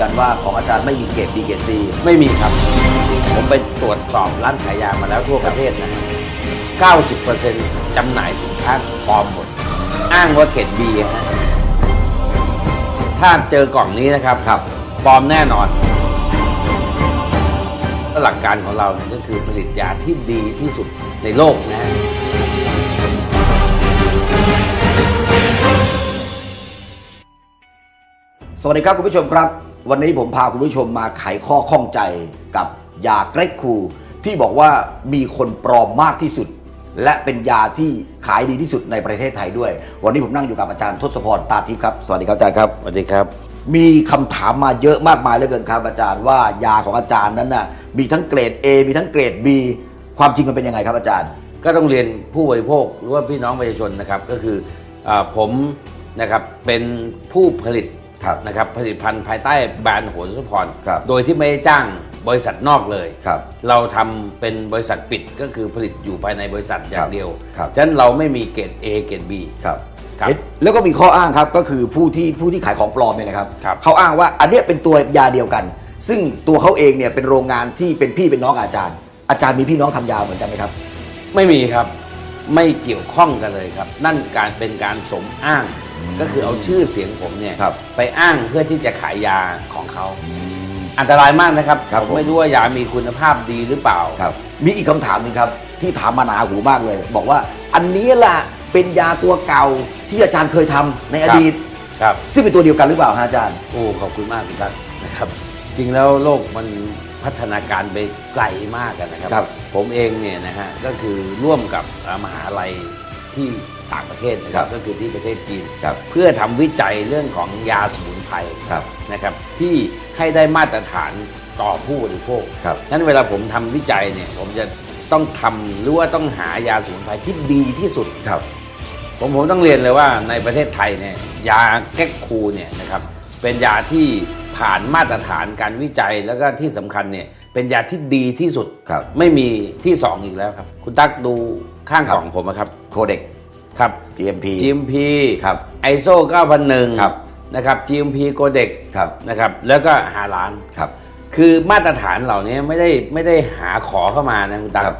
ยันว่าของอาจารย์ไม่มีเกรด B เกรด C ไม่มีครับ ผมไปตรวจสอบร้านขายยามาแล้วทั่วประเทศนะ 90%จำหน่ายสินค้าปลอมหมด อ้างว่าเกรดบีฮะถ้าเจอกล่องนี้นะครับครับปลอมแน่นอนหลักการของเราเนี่ยก็คือผลิตยาที่ดีที่สุดในโลกนะสวัสดีครับคุณผู้ชมครับ วันนี้ผมพาคุณผู้ชมมาไขข้อข้องใจกับยาเกรกคู ที่บอกว่ามีคนปลอมมากที่สุด และเป็นยาที่ขายดีที่สุดในประเทศไทยด้วย วันนี้ผมนั่งอยู่กับอาจารย์ทศพรตาทิพย์ครับสวัสดีครับอาจารย์ครับ สวัสดีครับ มีคำถามมาเยอะมากมายเหลือเกินครับอาจารย์ว่ายาของอาจารย์นั้นน่ะมีทั้งเกรด A มีทั้งเกรด B ความจริงมันเป็นยังไงครับอาจารย์ ก็ต้องเรียนผู้บริโภคหรือว่าพี่น้องประชาชนนะครับ ก็คืออาผมนะครับเป็นผู้ผลิต ครับนะครับผลิตภัณฑ์ภายใต้แบรนด์โหนสุพรครับโดยที่ไม่ได้จ้างบริษัทนอกเลยครับเราทำเป็นบริษัทปิดก็คือผลิตอยู่ภายในบริษัทอย่างเดียวครับฉะนั้นเราไม่มีเกรด A เกรด B ครับครับเห็นแล้วก็มีข้ออ้างครับก็คือผู้ที่ผู้ที่ขายของปลอมเนี่ยนะครับครับเขาอ้างว่าอันเนี้ยเป็นตัวยาเดียวกัน ซึ่งตัวเขาเองเนี่ยเป็นโรงงานที่เป็นพี่เป็นน้องกับอาจารย์ อาจารย์มีพี่น้องทำยาเหมือนกันไหมครับ ไม่มีครับ ไม่เกี่ยวข้องกันเลยครับ นั่นการเป็นการสมอ้าง ก็คือเอาชื่อเสียงผมเนี่ยครับ ไปอ้างเพื่อที่จะขายยาของเขา อันตรายมากนะครับครับผมผมไม่รู้ว่ายามีคุณภาพดีหรือเปล่า ครับ มีอีกคำถามหนึ่งครับ ที่ถามมาหนาหูมากเลย บอกว่าอันนี้ล่ะเป็นยาตัวเก่าที่อาจารย์เคยทำในอดีต ครับ ซึ่งเป็นตัวเดียวกันหรือเปล่าฮะอาจารย์ โอ้ขอบคุณมากคุณตั๊กนะครับ จริงแล้วโลกมันพัฒนาการไปไกลมากกันนะครับ ครับผมเองเนี่ยนะฮะก็คือร่วมกับอ่ามหาลัยที่ ต่างประเทศนะครับก็คือที่ประเทศจีนครับเพื่อทำวิจัยเรื่องของยาสมุนไพรครับนะครับที่ให้ได้มาตรฐานต่อผู้บริโภคครับนั้นเวลาผมทำวิจัยเนี่ยผมจะต้องทำหรือว่าต้องหายาสมุนไพรที่ดีที่สุดครับผมผมต้องเรียนเลยว่าในประเทศไทยเนี่ยยาแก้คูเนี่ยนะครับเป็นยาที่ผ่านมาตรฐานการวิจัยแล้วก็ที่สำคัญเนี่ยเป็นยาที่ดีที่สุดครับไม่มีที่สองอีกแล้วครับ คุณตั๊กดูข้างครับกล่องผมนะครับโคเด็ก ครับ GMP GMP ครับ ISO 9001ครับนะครับ GMP โกเด็กครับนะครับ แล้วก็หาล้านครับ คือมาตรฐานเหล่านี้ไม่ได้ไม่ได้หาขอเข้ามานะคุณตั๊กครับ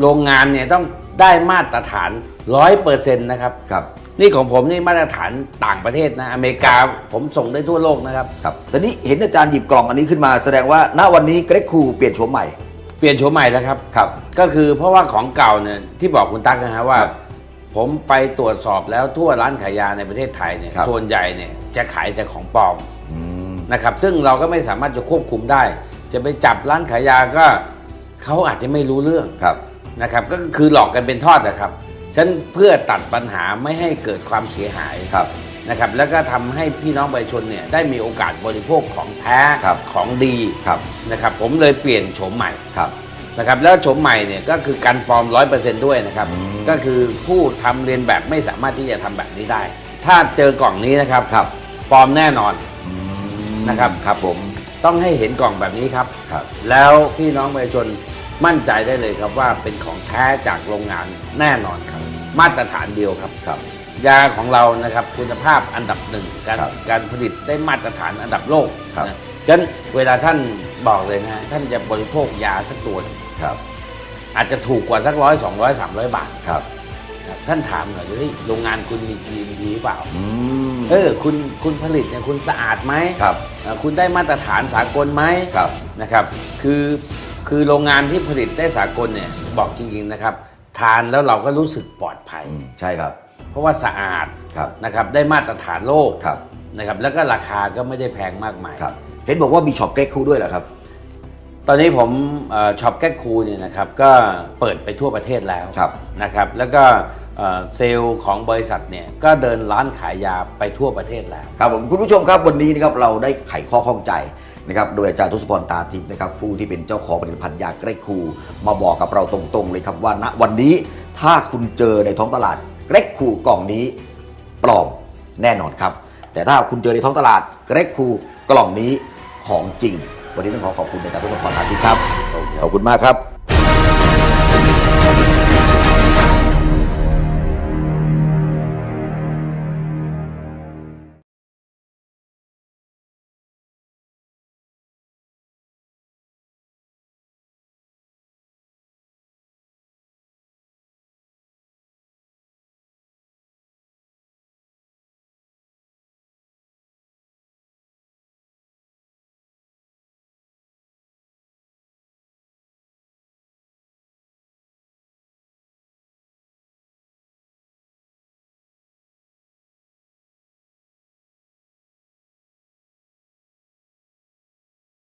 โรงงานเนี่ยต้องได้มาตรฐานร้อยเปอร์เซ็นต์นะครับครับ นี่ของผมนี่มาตรฐานต่างประเทศนะ อเมริกาผมส่งได้ทั่วโลกนะครับครับตอนนี้เห็นอาจารย์หยิบกล่องอันนี้ขึ้นมาแสดงว่าณวันนี้เกรกคูเปลี่ยนโฉมใหม่ เปลี่ยนโฉมใหม่แล้วครับครับ ก็คือเพราะว่าของเก่าเนี่ยที่บอกคุณตั๊กนะฮะว่าครับ ผมไปตรวจสอบแล้วทั่วร้านขายยาในประเทศไทยเนี่ยครับ ส่วนใหญ่เนี่ยจะขายแต่ของปลอมอืม นะครับ ซึ่งเราก็ไม่สามารถจะควบคุมได้ จะไปจับร้านขายยาก็เขาอาจจะไม่รู้เรื่อง ครับ นะครับก็คือหลอกกันเป็นทอดนะครับฉะนันเพื่อตัดปัญหาไม่ให้เกิดความเสียหายครับ นะครับ แล้วก็ทำให้พี่น้องประชาชนเนี่ยได้มีโอกาสบริโภคของแท้ครับ ของดีครับ นะครับ ผมเลยเปลี่ยนโฉมใหม่ ครับ นะครับแล้วโฉมใหม่เนี่ยก็คือการปลอมร้อยเปอร์เซนต์ด้วยนะครับอืมก็คือผู้ทำเรียนแบบไม่สามารถที่จะทำแบบนี้ได้ ถ้าเจอกล่องนี้นะครับครับปลอมแน่นอนอืมนะครับครับผมต้องให้เห็นกล่องแบบนี้ครับครับ แล้วพี่น้องประชาชนมั่นใจได้เลยครับว่าเป็นของแท้จากโรงงานแน่นอนครับ มาตรฐานเดียวครับครับยาของเรานะครับคุณภาพอันดับหนึ่งการครับการผลิตได้มาตรฐานอันดับโลกครับนะฉะนั้นเวลาท่านบอกเลยนะฮะท่านจะบริโภคยาสักตัวหนึ่ง ครับอาจจะถูกกว่าสักร้อยสองร้อยสามร้อยบาทครับนะท่านถามหน่อยว่าเฮ้ยโรงงานคุณมี GMP หรือเปล่า อืม เออคุณคุณผลิตเนี่ยคุณสะอาดไหมครับอ่าคุณได้มาตรฐานสากลไหมครับ นะครับ คือคือโรงงานที่ผลิตได้สากลเนี่ยบอกจริงๆนะครับ ทานแล้วเราก็รู้สึกปลอดภัย อืมใช่ครับ เพราะว่าสะอาดครับนะครับได้มาตรฐานโลกครับ นะครับแล้วก็ราคาก็ไม่ได้แพงมากมาย ครับ เห็นบอกว่ามีช็อปเกรกคูด้วยเหรอครับ ตอนนี้ผมเอ่อช็อปแก้คูเนี่ยนะครับก็เปิดไปทั่วประเทศแล้วครับนะครับแล้วก็เอ่อเซลล์ของบริษัทเนี่ยก็เดินร้านขายยาไปทั่วประเทศแล้วครับผมคุณผู้ชมครับวันนี้นะครับเราได้ไขข้อข้องใจนะครับโดยอาจารย์ทศพรตาทิพย์นะครับผู้ที่เป็นเจ้าของผลิตภัณฑ์ยาเกรกคูมาบอกกับเราตรงๆเลยครับว่าณวันนี้ถ้าคุณเจอในท้องตลาดเกรกคูกล่องนี้ปลอมแน่นอนครับ แต่ถ้าคุณเจอในท้องตลาดเกรกคูกล่องนี้ของจริง วันนี้ต้องขอขอบคุณอาจารย์ทศพรตาทิพย์ครับขอบคุณมากครับ